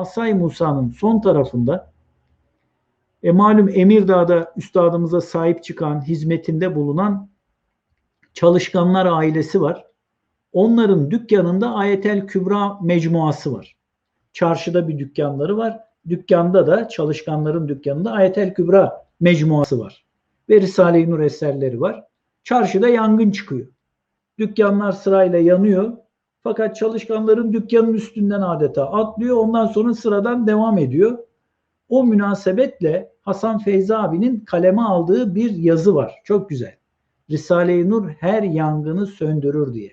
Asay Musa'nın son tarafında e malum Emirdağ'da üstadımıza sahip çıkan, hizmetinde bulunan çalışkanlar ailesi var. Onların dükkanında Ayetel Kübra mecmuası var. Çarşıda bir dükkanları var. Dükkanda da çalışkanların dükkanında Ayetel Kübra mecmuası var. Ve Risale-i Nur eserleri var. Çarşıda yangın çıkıyor. Dükkanlar sırayla yanıyor. Fakat çalışkanların dükkanın üstünden adeta atlıyor. Ondan sonra sıradan devam ediyor. O münasebetle Hasan Feyzi abinin kaleme aldığı bir yazı var. Çok güzel. Risale-i Nur her yangını söndürür diye.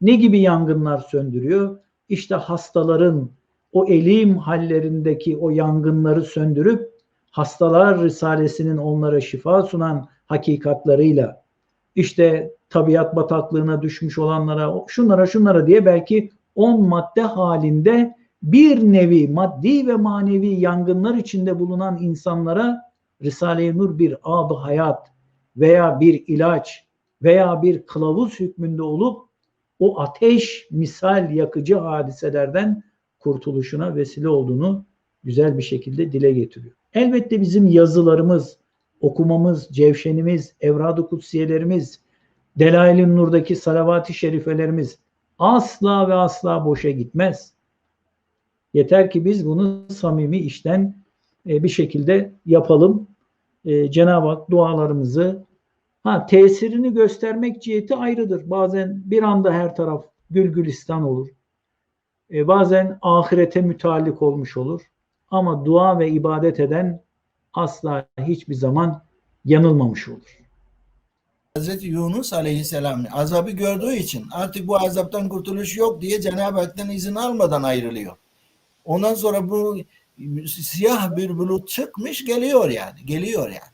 Ne gibi yangınlar söndürüyor? İşte hastaların o elim hallerindeki o yangınları söndürüp hastalar risalesinin onlara şifa sunan hakikatlarıyla işte tabiat bataklığına düşmüş olanlara şunlara şunlara diye belki 10 madde halinde bir nevi maddi ve manevi yangınlar içinde bulunan insanlara Risale-i Nur bir ab hayat veya bir ilaç veya bir kılavuz hükmünde olup o ateş misal yakıcı hadiselerden kurtuluşuna vesile olduğunu güzel bir şekilde dile getiriyor. Elbette bizim yazılarımız, okumamız, cevşenimiz, evrad-ı kutsiyelerimiz, Delail-i Nur'daki salavat-ı şerifelerimiz asla ve asla boşa gitmez. Yeter ki biz bunu samimi işten e, bir şekilde yapalım. E, Cenab-ı Hak dualarımızı ha tesirini göstermek ciheti ayrıdır. Bazen bir anda her taraf gül gülistan olur. E, bazen ahirete müteallik olmuş olur. Ama dua ve ibadet eden asla hiçbir zaman yanılmamış olur. Hazreti Yunus Aleyhisselam azabı gördüğü için artık bu azaptan kurtuluş yok diye Cenab-ı Hak'tan izin almadan ayrılıyor. Ondan sonra bu siyah bir bulut çıkmış geliyor yani. Geliyor yani.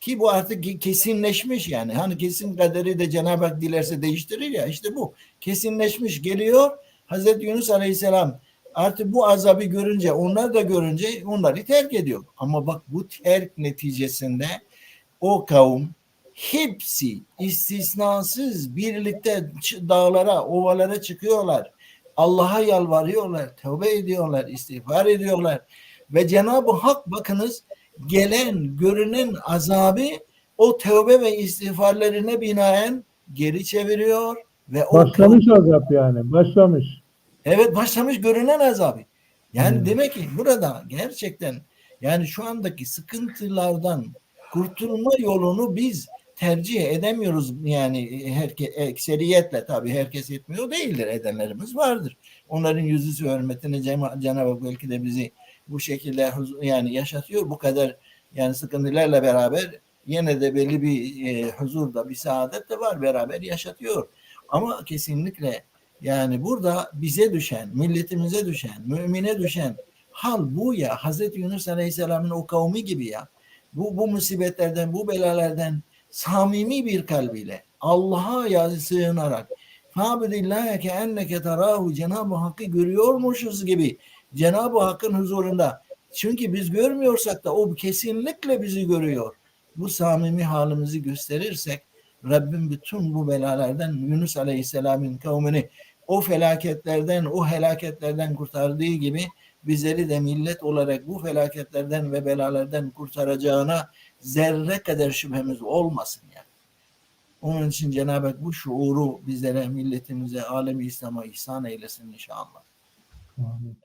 Ki bu artık kesinleşmiş yani. Hani kesin kaderi de Cenab-ı Hak dilerse değiştirir ya. işte bu. Kesinleşmiş geliyor. Hazreti Yunus Aleyhisselam artık bu azabı görünce onlar da görünce onları terk ediyor. Ama bak bu terk neticesinde o kavim hepsi istisnasız birlikte dağlara, ovalara çıkıyorlar. Allah'a yalvarıyorlar, tövbe ediyorlar, istiğfar ediyorlar. Ve Cenab-ı Hak bakınız gelen, görünen azabı o tövbe ve istiğfarlarına binaen geri çeviriyor ve o Başlamış azap yani. Başlamış. Evet başlamış görünen azabı. Yani Hmm. demek ki burada gerçekten yani şu andaki sıkıntılardan kurtulma yolunu biz tercih edemiyoruz yani herke, ekseriyetle tabii herkes etmiyor değildir edenlerimiz vardır. Onların yüzü hürmetine Cenab-ı Hak belki de bizi bu şekilde yani yaşatıyor bu kadar yani sıkıntılarla beraber yine de belli bir e, huzur da bir saadet de var beraber yaşatıyor. Ama kesinlikle yani burada bize düşen, milletimize düşen, mümine düşen hal bu ya. Hazreti Yunus Aleyhisselam'ın o kavmi gibi ya. Bu, bu musibetlerden, bu belalardan samimi bir kalbiyle Allah'a sığınarak Fabidillâhe ke enneke terahu Cenab-ı Hakk'ı görüyormuşuz gibi Cenab-ı Hakk'ın huzurunda. Çünkü biz görmüyorsak da o kesinlikle bizi görüyor. Bu samimi halimizi gösterirsek Rabbim bütün bu belalardan Yunus Aleyhisselam'ın kavmini o felaketlerden, o helaketlerden kurtardığı gibi bizleri de millet olarak bu felaketlerden ve belalardan kurtaracağına zerre kadar şüphemiz olmasın yani. Onun için Cenab-ı Hak bu şuuru bizlere, milletimize, alemi İslam'a ihsan eylesin inşallah. Amin.